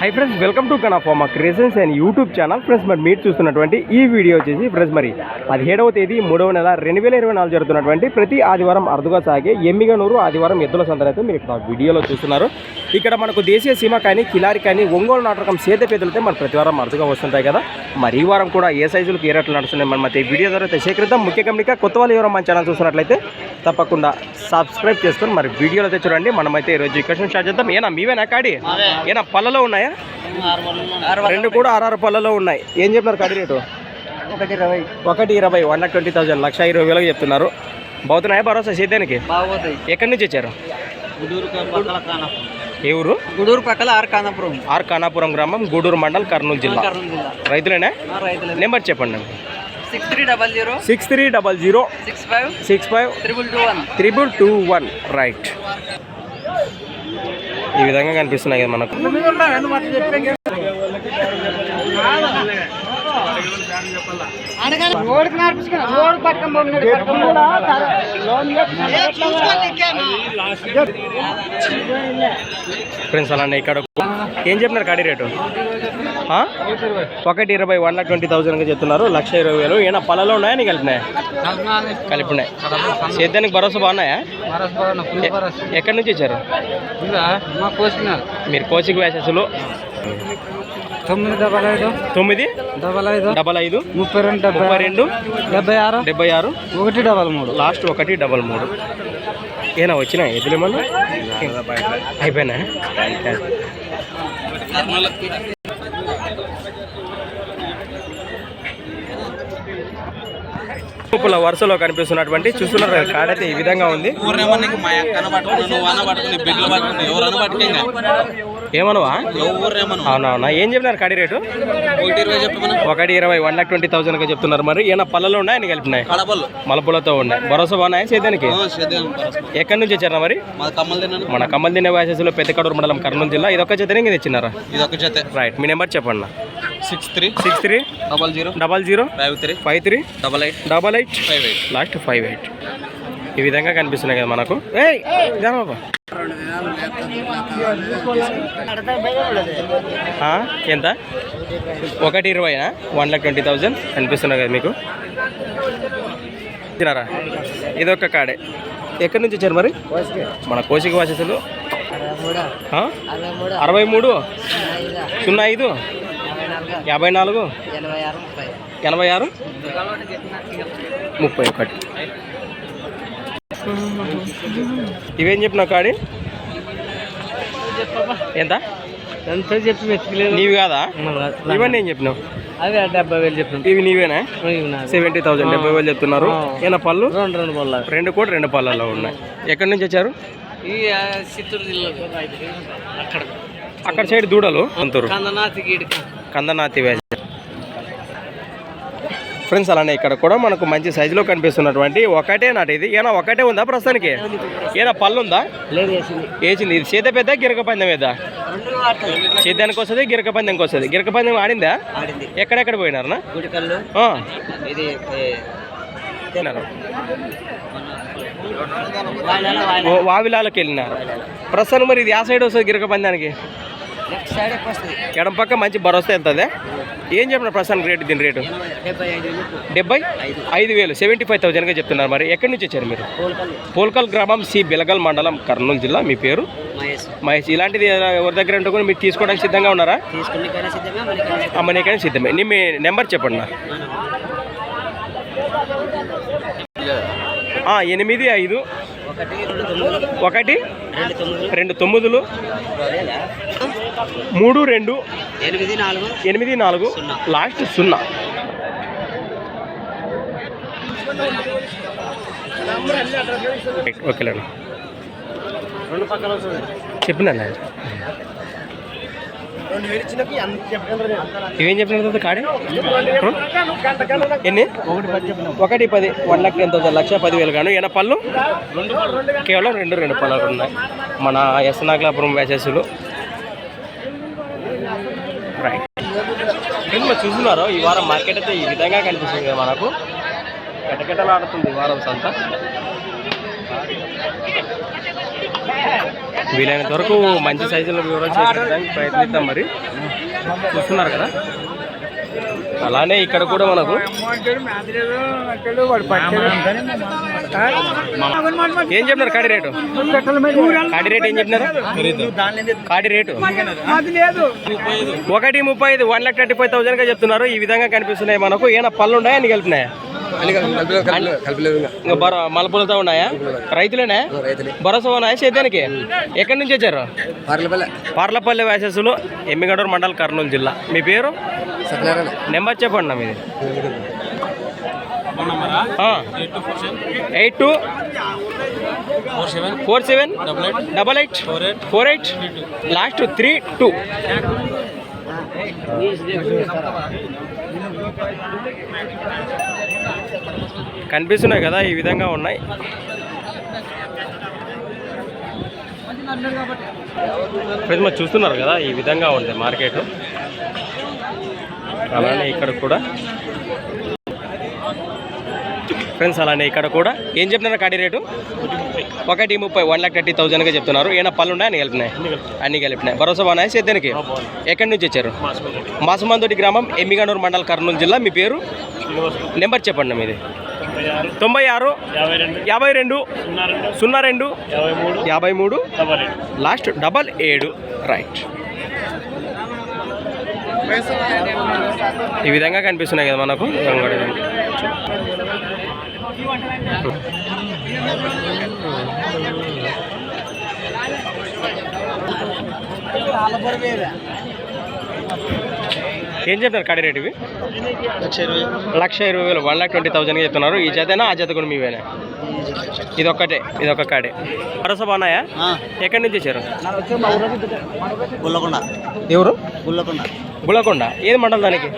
High friends welcome to కనాఫామా creations and YouTube channel friends మరి మీరు చూస్తున్నటువంటి ఈ వీడియో వచ్చేసి ఫ్రెండ్స్ మరి పదిహేడవ తేదీ మూడవ నెల రెండు వేల ఇరవై నాలుగు జరుగుతున్నటువంటి ప్రతి ఆదివారం అరుదుగా సాగే ఎమ్మిగనూరు ఆదివారం ఎద్దుల సందర్ అయితే మీరు ఇక్కడ వీడియోలో చూస్తున్నారు. ఇక్కడ మనకు దేశీయ సీమ కానీ కిలారి కానీ ఒంగోలు నాటకం సేద పేదలతో మన ప్రతి వారం అరుదుగా వస్తుంటాయి కదా. మరి ఈ వారం కూడా ఏ సైజులకు ఏ రేట్లు నడుస్తున్నాయి మన అయితే వీడియో ద్వారా అయితే సేకరిద్దాం. ముఖ్య గమనిక కొత్త వాళ్ళు ఎవరో మన ఛానల్ చూస్తున్నట్లయితే తప్పకుండా సబ్స్క్రైబ్ చేసుకొని మరి వీడియోలో అయితే చూడండి. మనమైతే ఈరోజు క్వశ్చన్ స్టార్ట్ చేద్దాం. ఏనా మీవేనా కాడి? ఏనా పళ్ళలో ఉన్నాయా? రెండు కూడా ఆర్ఆర్ పళ్ళలో ఉన్నాయి. ఏం చెప్తున్నారు కడి రేటు? ఒకటి ఇరవై. ఒకటి ఇరవై వన్ లాక్ ట్వంటీ థౌసండ్ లక్ష ఇరవై వేలకు చెప్తున్నారు. బాగుతున్నాయా భరోసా సేద్యానికి బాగోతాయి ఎక్కడి నుంచి వచ్చారు? ఏ ఊరు? గుడూరు పక్కల ఆర్ కానాపురం. ఆర్ కానాపురం గ్రామం గూడూరు మండల్ కర్నూలు జిల్లా. రైతులేనా? నెంబర్ చెప్పండి. Six three double zero. Six three double zero. Six five. Six five. Triple two one. Triple two one. Right. ఈ విధంగా కనిపిస్తున్నాయి కదా మనకు. ఫ్రెండ్స్ అలానే ఇక్కడ ఏం చెప్పినారు కాడి రేటు? ఒకటి ఇరవై వన్ లాక్ ట్వంటీ థౌసండ్గా చెప్తున్నారు. లక్ష ఇరవై వేలు. ఏమైనా పళ్ళలో ఉన్నాయా నీ కలిపినాయా? కలిపినాయి. సేద్యానికి భరోసా బాగున్నాయా ఎక్కడి నుంచి వచ్చారు? మీరు కోచింగ్ వ్యాసెస్లో తొమ్మిది డబల్ ఐదు తొమ్మిది? డబల్ ఐదు. డబల్ ఐదు ముప్పై రెండు? డెబ్బై రెండు డెబ్బై ఆరు? డెబ్బై ఆరు ఒకటి డబల్ మూడు లాస్ట్ ఒకటి డబల్ మూడు. ఏనా వచ్చినా? ఎదులేమన్నా అయిపోయినా? లోపల వరుసలో కనిపిస్తున్నటువంటి చూస్తున్నారు కాడైతే ఈ విధంగా ఉంది. ఏమనువా? అవునవునా. ఏం చెప్పినారు కాడి రేటు? ఒకటి ఇరవై వన్ లాక్ ట్వంటీ థౌసండ్గా చెప్తున్నారు మరి. ఏమైనా పళ్ళలో ఉన్నాయని కలిపినాయి? మలపులతో ఉన్నాయి. భరోసా బాగున్నాయి సేద్యానికి? సేద్యం ఎక్కడి నుంచి వచ్చారా మరి? మన కమ్మల్ దినే వయసులో పెద్దకడూరు మండలం కర్నూలు జిల్లా. ఇది ఒక చేతనే ఇంక తెచ్చినారా? ఇది ఒక జత రైట్ మీ నెంబర్ చెప్పండి six three six three double zero double zero five three five three double eight double eight five eight last five eight ఈ విధంగా కనిపిస్తున్నాయి కదా మనకు. ఏయ్! ఇదా బాబా. ఆ, ఎంత? ఒకటి ఇరవైనా వన్ లాక్ ట్వంటీ థౌజండ్ కనిపిస్తున్నాయి కదా మీకు. తినారా ఇది ఒక కాడే. ఎక్కడి నుంచి వచ్చారు మరి? మన కోసిక వాసస్సులు ఆ? అరవై మూడు. సున్నా ఐదు. యాభై నాలుగు? ఎనభై ఆరు ముప్పై. ఒకటి. ఇవేం చెప్పినావు కాడి ఎంత? ఎంత చెప్పి వెతికలేదు? నీవి కాదా? ఇవన్నీ ఏం చెప్పినావు? అదే డెబ్బై వేలు చెప్పిన. ఇవి నీవేనా? సెవెంటీ థౌసండ్ డెబ్బై వేలు చెప్తున్నారు. ఏనా పళ్ళు? రెండు రెండు బొల్ల రెండు కూడా రెండు పళ్ళల్లో ఉన్నాయి. ఎక్కడి నుంచి వచ్చారు? ఈ చిత్తూరు జిల్లా అక్కడ. అక్కడ సైడ్ దూడలు? అంతూరు. కందనాతి వేస ఫ్రెండ్స్ అలానే ఇక్కడ కూడా మనకు మంచి సైజులో కనిపిస్తున్నటువంటి ఒకటే నాట ఇది. ఏనా ఒకటే ఉందా ప్రస్తుతానికి? ఏనా పళ్ళు ఉందా వేసింది. ఇది సీత పెద్ద గిరక పందెం మీద సీతానికి వస్తుంది గిరక పందెంకి వస్తుంది. గిరక పందెం ఆడిందా? ఎక్కడెక్కడ పోయినారనా? వావిలాలకు వెళ్ళినారు ప్రస్తుతానికి మరి ఇది ఆ సైడ్ వస్తుంది గిరక పందానికి? లెఫ్ట్ సైడ్ ఎక్కువ వస్తుంది. ఎడం పక్క మంచి భరోసా వెళ్తుంది ఏం చెప్పిన ప్రస్తుతానికి రేటు దీని రేటు? డెబ్బై? ఐదు వేలు. సెవెంటీ ఫైవ్ థౌజండ్గా చెప్తున్నారు మరి. ఎక్కడి నుంచి వచ్చారు మీరు? పోల్కల్. గ్రామం సి బిలగల్ మండలం కర్నూలు జిల్లా. మీ పేరు? మహేష్. మహేష్. ఇలాంటిది ఎవరి దగ్గర ఉంటే కూడా మీరు తీసుకోవడానికి సిద్ధంగా ఉన్నారా. అమ్మనికైనా సిద్ధమే నీ మీ నెంబర్ చెప్పండి ఎనిమిది ఐదు. ఒకటి రెండు తొమ్మిదిలు. మూడు రెండు ఎనిమిది నాలుగు ఎనిమిది నాలుగు లాస్ట్ సున్నా. రైట్, ఓకేలేండి రెండు పక్కన వస్తుంది. చెప్పినా ఇవేం చెప్పిన తర్వాత కాడే? ఎన్ని? ఒకటి పది వన్ లాక్ టెన్ థౌసండ్ లక్ష పదివేలు గాను. ఎన పళ్ళు? కేవలం రెండు రెండు పళ్ళు ఉన్నాయి మన ఎస్ నాగలాపురం వ్యాసెస్లు రైట్ ఫ్రెండ్స్ మరి చూస్తున్నారు ఈ వారం మార్కెట్ అయితే ఈ విధంగా కనిపిస్తుంది మనకు. కెటకెటలాడుతుంది ఈ వారం సంత. వీలైనంత వరకు మంచి సైజులో వివరాలు చేయడానికి ప్రయత్నిద్దాం మరి. చూస్తున్నారు కదా. అలానే ఇక్కడ కూడా మనకు ఏం చెప్పినారు కాడి రేటు? కాడి రేటు ఏం చెప్పినారు? కాడి రేటు? ఒకటి ముప్పై ఐదు వన్ లాక్ థర్టీ ఫైవ్ థౌసండ్గా చెప్తున్నారు. ఈ విధంగా కనిపిస్తున్నాయి మనకు. ఏమైనా పళ్ళు ఉన్నాయా? అని కలిపినాయా? ఇంకా బర మలపులతో ఉన్నాయా? రైతులేనా? భరోసా ఉన్నాయా సేద్యానికి? ఎక్కడి నుంచి వచ్చారు? పార్లపల్లి. వ్యాసెస్సులు ఎమ్మిగడూరు మండల్ కర్నూలు జిల్లా. మీ పేరు? నెంబర్ చెప్పండి మీది. Eight two four seven double eight four eight last three two. కనిపిస్తున్నాయి కదా ఈ విధంగా ఉన్నాయి. ఫ్రెండ్స్ మరి చూస్తున్నారు కదా ఈ విధంగా ఉంది మార్కెట్. అలానే ఇక్కడ కూడా. ఫ్రెండ్స్ అలానే ఇక్కడ కూడా. ఏం చెప్తున్నారు కాడి రేటు? ఒకటి ముప్పై వన్ లాక్ థర్టీ థౌసండ్గా చెప్తున్నారు. ఏమైనా పళ్ళు ఉన్నాయా? అన్ని కలిపినాయి? అన్ని కలిపినాయి. భరోసా బాగున్నాయి? సేద్యానికి ఎక్కడి నుంచి వచ్చారు? మాసమంతోటి గ్రామం ఎమ్మిగనూరు మండల్ కర్నూలు జిల్లా. మీ పేరు? నెంబర్ చెప్పండి మీది. తొంభై ఆరు. యాభై రెండు. సున్నా రెండు. యాభై మూడు. లాస్ట్ డబల్ ఏడు. రైట్. ఈ విధంగా కనిపిస్తున్నాయి కదా మనకు? ఏం చెప్తారు కాడి రేటు ఇవి? లక్ష ఇరవై. వేలు. వన్ లాక్ ట్వంటీ థౌసండ్కి చెప్తున్నారు. ఈ జతనా ఆ జత కూడా మీవేనా? ఇది ఒక్కటే ఇది ఒక్క కాడే. భరోసా బాగున్నాయా? ఎక్కడి నుంచి వచ్చారు? గుల్లకొండ. ఎవరు? గుల్లకొండ. గులకొండ ఏది మండలం దానికి?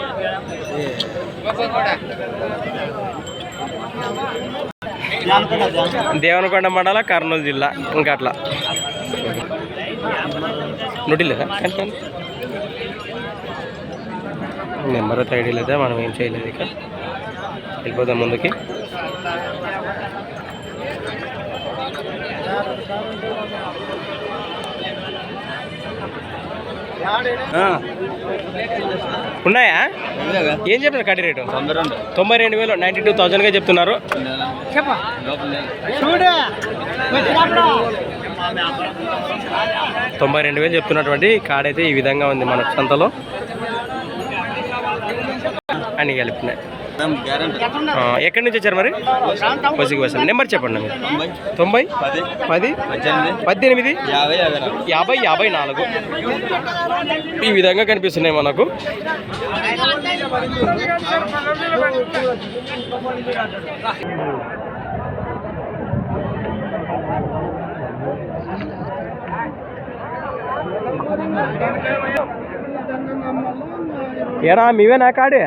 దేవనకొండ మండల కర్నూలు జిల్లా ఇంకా అట్లా. నుడి లేదా నెంబర్ అయితే ఐడి లేదా మనం ఏం చేయలేదు ఇక. వెళ్ళిపోదాం ముందుకి. ఉన్నాయా? ఏం చెప్పినారు కడి రేటు? తొంభై రెండు. వేలు నైంటీ టూ థౌజండ్గా చెప్తున్నారు. తొంభై రెండు వేలు చెప్తున్నటువంటి కాడైతే ఈ విధంగా ఉంది మన సంతలో. అని కలిపినాయి. ఎక్కడి నుంచి వచ్చారు మరి? పసికి వస్తాను. నెంబర్ చెప్పండి మీరు తొంభై. పది. పద్దెనిమిది. యాభై యాభై నాలుగు. ఈ విధంగా కనిపిస్తున్నాయి మనకు. ఏనా మీవేనా కాడే?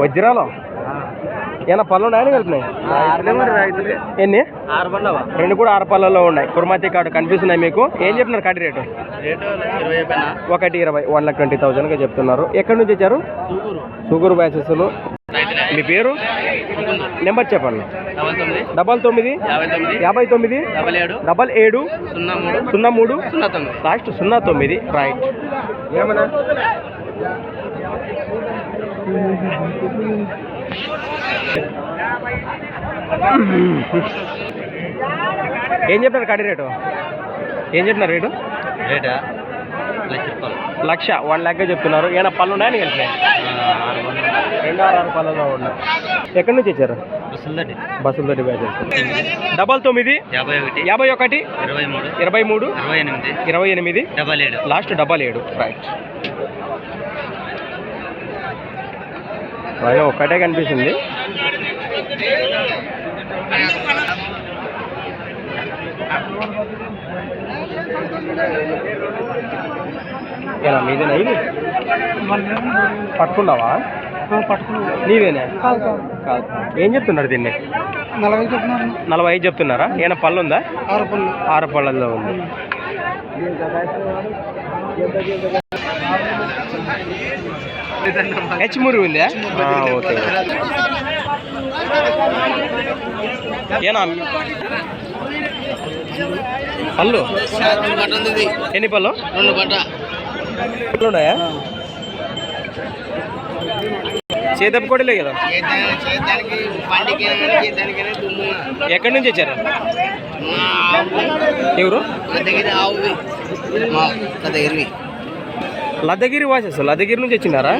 వజ్రాలు. ఏనా పళ్ళు ఉన్నాయని కలిపినాయి ఎన్ని? రెండు కూడా ఆరు పళ్ళలో ఉన్నాయి. కుర్మాతి కార్డు కనిపిస్తున్నాయి మీకు. ఏం చెప్తున్నారు కాడి రేటు? ఒకటి ఇరవై వన్ లాక్ ట్వంటీ థౌజండ్గా చెప్తున్నారు. ఎక్కడి నుంచి వచ్చారు? సుగూరు. బ్యాచెస్లు. మీ పేరు? నెంబర్ చెప్పండి. డబల్ తొమ్మిది. యాభై తొమ్మిది. డబల్ ఏడు. సున్నా మూడు. లాస్ట్ సున్నా తొమ్మిది. రైట్. ఏమన్నా? ఏం చెప్తారు కడి రేటు? ఏం చెప్తున్నారు రేటు? రేటా? లక్ష రూపాయలు. లక్ష వన్ ల్యాక్గా చెప్తున్నారు. ఏమైనా పళ్ళు ఉన్నాయని బండ్లు రెండు ఆరు ఆరు పళ్ళలో ఉన్నాయి. ఎక్కడి నుంచి వచ్చారు వస్తుందండి బస్సుల తోటి బ్యాచెస్ డబల్ తొమ్మిది యాభై ఒకటి యాభై ఒకటి ఇరవై మూడు ఇరవై మూడు ఇరవై ఎనిమిది ఇరవై ఎనిమిది డబల్ ఏడు. లాస్ట్ డబల్ ఏడు. రైట్ ఒక్కటే కనిపిస్తుంది. ఏనా మీదేనా ఇది? పట్టుకున్నావా? నీవేనా? కాదు ఏం చెప్తున్నారు దీన్ని? నలభై చెప్తున్నారు. నలభై ఐదు చెప్తున్నారా? ఏమైనా పళ్ళు ఉందా? ఆరు పళ్ళు. ఆరు పళ్ళల్లో ఉంది. హెచ్ మురి ఉందా? ఓకే. ఏనా? పళ్ళు. ఎన్ని పళ్ళు? రెండు గంట పళ్ళు ఉన్నాయా చేతపు కోడలే కదా? ఎక్కడి నుంచి వచ్చారు? ఎవరు? లద్దగిరి వాసెస్ లద్దగిరి నుంచి వచ్చినారా?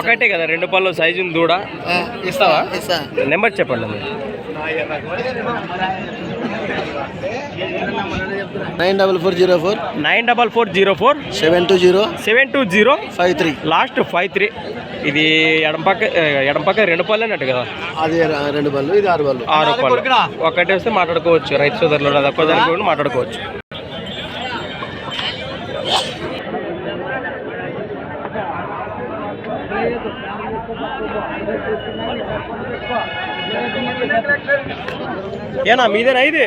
ఒకటే కదా రెండు పళ్ళు సైజు దూడ. ఇస్తావా? ఇస్తా. నెంబర్ చెప్పండి మీరు nine double four zero four. Nine double four zero four. Seven two zero. Seven two zero. Five three. Last five three. ఇది ఎడం పక్క ఎడం పక్క రెండు పళ్ళు అన్నట్టు కదా? అది రెండు బళ్ళు ఇది ఆరు బళ్ళు ఆరు పళ్ళు. ఒకటి వస్తే మాట్లాడుకోవచ్చు రైతు సోదరులు అది ఒక్క దానికి మాట్లాడుకోవచ్చు. ఏనా మీదేనా ఇది?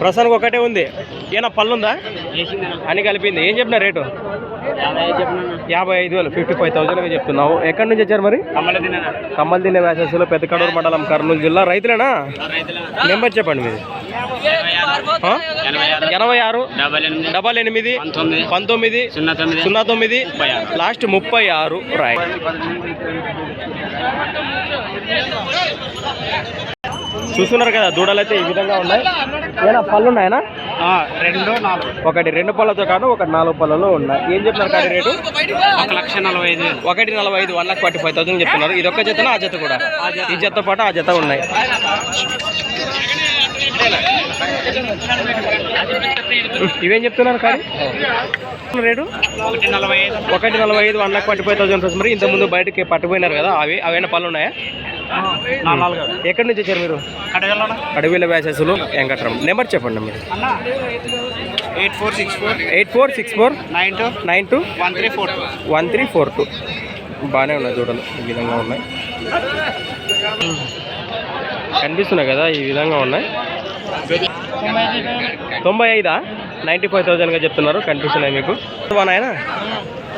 ప్రస్తుతానికి ఒకటే ఉంది. ఏనా పళ్ళు ఉందా అని కలిపింది. ఏం చెప్పిన రేటు? యాభై ఐదు వేలు ఫిఫ్టీ ఫైవ్ థౌసండ్గా చెప్తున్నావు. ఎక్కడి నుంచి వచ్చారు మరి? కమ్మల్ దిన్న వ్యాసెస్లో పెద్ద కడూరు మండలం కర్నూలు జిల్లా. రైతులేనా? నెంబర్ చెప్పండి మీది ఎనభై ఆరు డబల్ ఎనిమిది పంతొమ్మిది సున్నా తొమ్మిది లాస్ట్ ముప్పై ఆరు. రాయ్ చూస్తున్నారు కదా దూడలు అయితే ఈ విధంగా ఉన్నాయి. ఏనా పళ్ళు ఉన్నాయనా? రెండు నాలుగు. ఒకటి రెండు పళ్ళతో కాదు ఒకటి నాలుగు పళ్ళలో ఉన్నాయి. ఏం చెప్తున్నారు కాడి రేటు? ఒక లక్ష నలభై ఐదు ఒకటి నలభై ఐదు one lakh forty five thousand చెప్తున్నారు. ఇది ఒక్క జతనా ఆ జత కూడా? ఈ జత పాటు ఆ జత ఉన్నాయి. ఇవేం చెప్తున్నారు కాడి? రేటు? ఒకటి నలభై ఐదు. ఒకటి నలభై ఐదు one lakh forty five thousand మరి ఇంతకుముందు బయటకి పట్టుపోయినారు కదా అవి అవైనా పళ్ళు ఉన్నాయా? ఎక్కడి నుంచి వచ్చారు మీరు? అడవిల వ్యాసెస్లు వెంకట్రామ్. నెంబర్ చెప్పండి మీరు. Eight four six four. Eight four six four. Nine two. Nine two. One three four two. One three four two. బాగానే ఉన్నాయి చూడలు ఈ విధంగా ఉన్నాయి. కనిపిస్తున్నాయి కదా ఈ విధంగా ఉన్నాయి. తొంభై ఐదా? నైంటీ ఫైవ్ థౌజండ్గా చెప్తున్నారు కనిపిస్తున్నాయి మీకు? ఆయన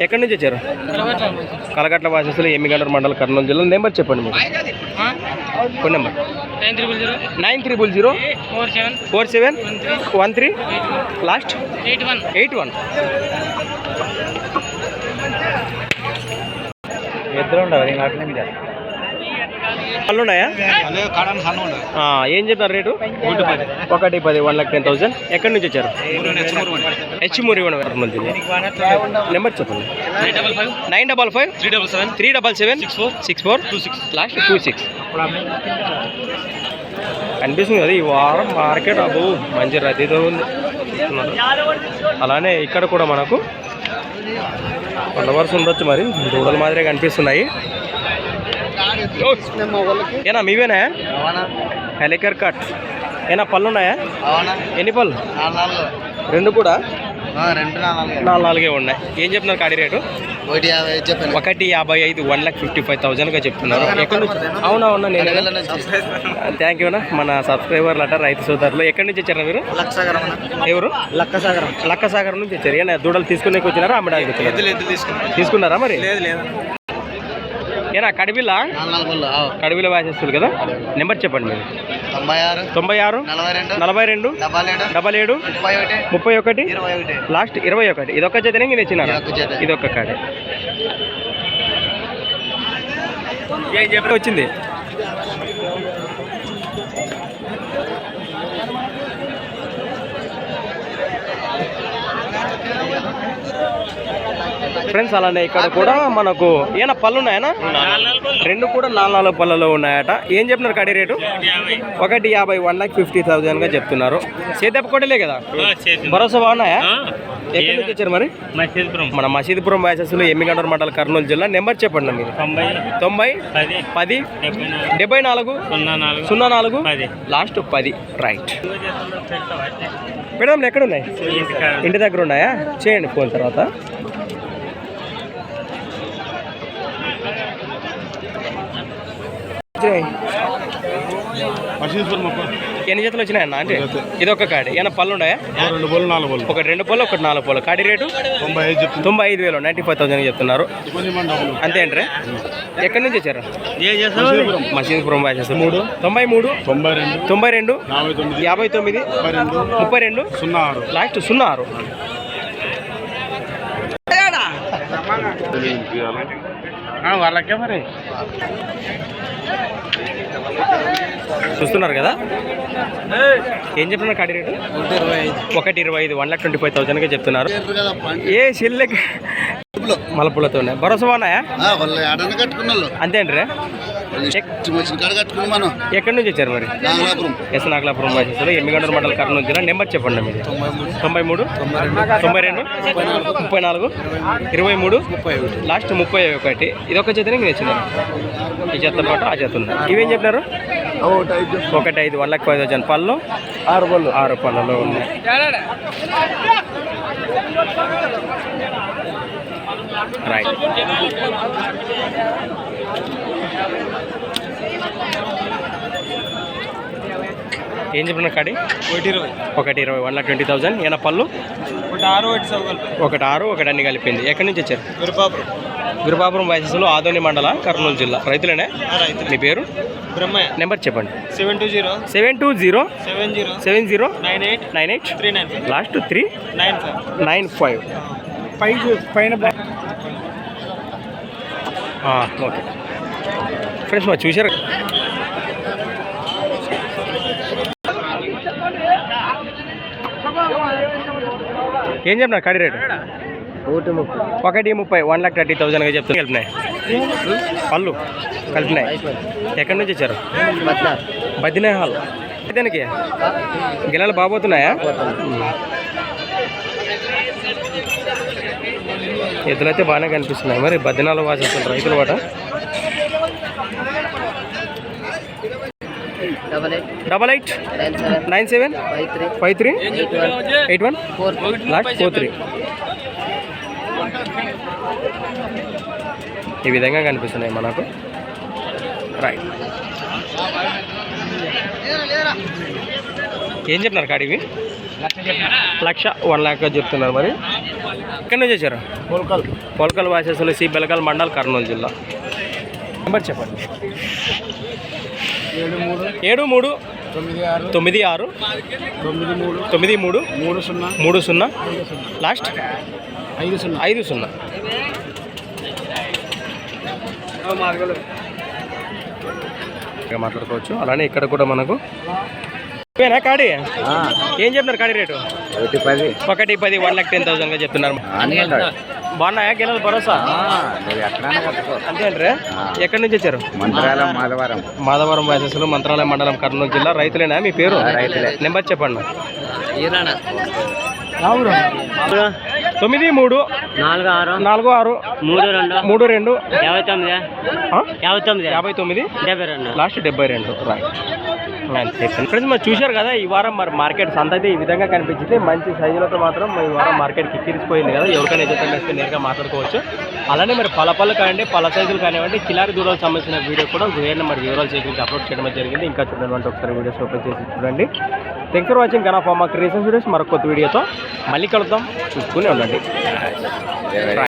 ఎక్కడి నుంచి వచ్చారు? కలగట్ల వాసస్సులు ఎమ్మిగండూరు మండలం కర్నూలు జిల్లా. నెంబర్ చెప్పండి మీరు phone number. Nine triple zero zero four seven one three last? Eight one. Eight one ఇద్దరు ఉండవు పళ్ళు ఉన్నాయా ఏం చెప్పారు రేటు? ఒకటి పది. వన్ లాక్ టెన్ థౌసండ్ ఎక్కడి నుంచి వచ్చారు? హెచ్మూరి మంది. నెంబర్ చెప్పండి. Nine double five. Three double seven. Three double seven. Six four. Six four. Two six. Last two six. కనిపిస్తుంది కదా ఈ వారం మార్కెట్ అబ్బో మంచి రద్దీతో ఉంది. అలానే ఇక్కడ కూడా మనకు. కొండవరుస ఉండొచ్చు మరి. దూడల మాదిరే కనిపిస్తున్నాయి! ఏనా మీవేనా? అవునా హెలికర్ కట్ ఏనా పళ్ళు ఉన్నాయా అవునా ఎన్ని పళ్ళు? రెండు కూడా? రెండు నాలుగు. నాలుగు ఉన్నాయి. ఏం చెప్తున్నారు కాడి రేటు? ఒకటి యాభై చెప్పాను ఒకటి యాభై ఐదు వన్ లాక్ ఫిఫ్టీ ఫైవ్ థౌజండ్గా చెప్తున్నారు. ఎక్కడి నుంచి? అవునవునా నేను థ్యాంక్ యూ అన్న. మన సబ్స్క్రైబర్లు అట రైతు సోదరులు. ఎక్కడి నుంచి వచ్చారా మీరు? ఎవరు? లక్కసాగరం లక్కసాగర్ నుంచి వచ్చారు. ఏనా దూడలు తీసుకునే వచ్చినారా అమ్మడానికి తీసుకున్నారా మరి? లేదు లేదు. ఏనా పళ్ళు కడివిల వాసేస్తుంది కదా? నెంబర్ చెప్పండి మీరు. తొంభై ఆరు తొంభై ఆరు నలభై రెండు డబల్ ఏడు ముప్పై ఒకటి ముప్పై ఒకటి ఇరవై ఒకటి లాస్ట్ ఇరవై ఒకటి ఇదొక్క చేతనే నేను జత. ఇదొక్క కాడే వచ్చింది. ఫ్రెండ్స్ అలానే ఇక్కడ కూడా మనకు ఏనా పళ్ళు ఉన్నాయనా రెండు కూడా నాలుగు నాలుగు పళ్ళలో ఉన్నాయట. ఏం చెప్తున్నారు కడి రేటు? ఒకటి యాభై వన్ లాక్ ఫిఫ్టీ థౌజండ్గా చెప్తున్నారు సేదప్ప కొట్టలే కదా? భరోసా బాగున్నాయా? ఎక్కడి నుంచి వచ్చారు మరి? మన మసీదుపురం వ్యాసెస్లో ఎమ్మిగండూరు మండల కర్నూలు జిల్లా. నెంబర్ చెప్పండి మీరు. తొంభై పది డెబ్బై నాలుగు. సున్నా నాలుగు. లాస్ట్ పది. రైట్. మేడం ఎక్కడ ఉన్నాయి ఇంటి దగ్గర ఉన్నాయా? చేయండి ఫోన్ తర్వాత. ఎన్ని జతలు వచ్చినాయన్న అంటే? ఇది ఒక కాడి. ఏమైనా పళ్ళు ఉన్నాయా? రెండు బోలు నాలుగు బోలు ఒకటి రెండు పళ్ళు ఒకటి నాలుగు పళ్ళు. కాడి రేటు? తొంభై ఐదు తొంభై ఐదు వేలు నైంటీ ఫైవ్ థౌసండ్ చెప్తున్నారు. అంతే అంటే ఎక్కడి నుంచి వచ్చారు? మసీదుపురం. బ్యాచెస్ మూడు. తొంభై మూడు? తొంభై రెండు. తొంభై రెండు? యాభై తొమ్మిది. ముప్పై రెండు? సున్నా ఆరు. లాస్ట్ సున్నా ఆరు. వాళ్ళకే మరి. చూస్తున్నారు కదా? ఏం చెప్తున్నారు కాడి రేటు? ఒకటి ఇరవై ఐదు వన్ లాక్ ట్వంటీ ఫైవ్ థౌసండ్గా చెప్తున్నారు. ఏ చిల్లకి మలపులతోనే భరోసా ఉన్నాయా అంతే అంటారా ఎక్కడి నుంచి వచ్చారు? మరి? నాగలాపురం. ఎస్ నాగలాపురం బాధ్యతలు ఎమ్మిగండ్ర మండల కర్నూలు జిల్లా నెంబర్ చెప్పండి మీది. తొంభై మూడు తొంభై రెండు ముప్పై నాలుగు ఇరవై మూడు లాస్ట్ ముప్పై ఒకటి. ఇది ఒక చేతనే ఇంక తెచ్చింది. ఈ చెత్త పాటు ఆ చేత ఉంది. ఇవేం చెప్పినారు? ఒకటి ఐదు వన్ లాక్ ఫైవ్ థౌసండ్ పళ్ళు. ఆరు పళ్ళు. ఆరు పళ్ళలో ఉన్నాయి. రైట్. ఏం చెప్పిన కాడి? ఒకటి ఇరవై. ఒకటి ఇరవై వన్ లాక్ ట్వంటీ థౌసండ్. ఏమైనా పళ్ళు? ఒకటి ఆరు ఒకటి ఆరు ఒకటి అన్ని కలిపింది. ఎక్కడి నుంచి వచ్చారు? గురుపాపురం. గురుబాపురం వయసులో ఆదోని మండల కర్నూలు జిల్లా. రైతులేనే? రైతు మీ పేరు? బ్రహ్మయ్య. నెంబర్ చెప్పండి. Seven two zero. Seven two zero. Seven zero. Seven zero. Nine eight. Nine eight. Three nine last three. Nine five. Nine five. పై పైన ఓకే. ఫ్రెండ్స్ మరి చూశారు? ఏం చెప్పిన కడి రేటు? ఒకటి ముప్పై. వన్ లాక్ థర్టీ థౌసండ్గా చెప్తాను కలిపినాయి. పళ్ళు కలిపినాయి. ఎక్కడి నుంచి వచ్చారు? బద్దినాయ్ హాల్. దానికి? గిలాలు బాగోతున్నాయా ఎద్దులైతే బాగానే కనిపిస్తున్నాయి. మరి బద్దినాలు వాసేస్తారు రైతులు వాట double eight. Nine seven. Five three. Five three. Eight one. Last four three. ఈ విధంగా కనిపిస్తున్నాయి మనకు. రైట్. ఏం చెప్తున్నారు కాడివి లక్ష వన్ ల్యాక్ చెప్తున్నారు మరి. ఎక్కడి నుంచి వచ్చారు? పోల్కల్ పోల్కల్ వాసేసులు సి బెలకల్ మండల్ కర్నూలు జిల్లా. నెంబర్ చెప్పండి. ఏడు మూడు తొమ్మిది ఆరు తొమ్మిది మూడు మూడు సున్నా మూడు సున్నా లాస్ట్ ఐదు సున్నా. ఐదు సున్నా. ఇక మాట్లాడుకోవచ్చు. అలానే ఇక్కడ కూడా మనకు ఇవేనా కాడి? ఏం చెప్తున్నారు కాడి రేటు? ఒకటి పది. ఒకటి పది వన్ లాక్ టెన్ థౌసండ్గా చెప్తున్నారు. బాగున్నాయా గిన్నెలు భరోసా? నువ్వు ఎక్కడైనా కట్టుకో. అంతే అంటారా? ఎక్కడి నుంచి వచ్చారు? మంత్రాలయం మాధవరం. మాధవరం వయసస్సులు మంత్రాలయం మండలం కర్నూలు జిల్లా. రైతులేనా? మీ పేరు? రైతులే. నెంబర్ చెప్పండి. తొమ్మిది మూడు. నాలుగు ఆరు. నాలుగు ఆరు. మూడు రెండు. మూడు రెండు. యాభై తొమ్మిది? యాభై తొమ్మిది. యాభై తొమ్మిది? డెబ్బై రెండు. లాస్ట్ డెబ్బై రెండు. రైట్ ఫ్రెండ్స్ మరి చూశారు కదా ఈ వారం మరి మార్కెట్ సంత అయితే ఈ విధంగా కనిపించింది. మంచి సైజులతో మాత్రం ఈ వారం మార్కెట్ కిక్కిరిసిపోయింది కదా. ఎవరికైనా ఎదుగుతుంది వస్తే నేరుగా మాట్లాడుకోవచ్చు. అలానే మరి పల పళ్ళు కానివ్వండి పల సైజులు కానివ్వండి కిలారి దూరాలకు సంబంధించిన వీడియో కూడా వేరే మరి వివరాలు సేకరించి అప్లోడ్ చేయడం జరిగింది. ఇంకా చూడండి ఒకసారి వీడియోస్ ఓపెన్ చేసి చూడండి. Thanks for watching Kana pharma creation videos మరొక కొత్త వీడియోతో మళ్ళీ కలుద్దాం. చూసుకుని ఉండండి.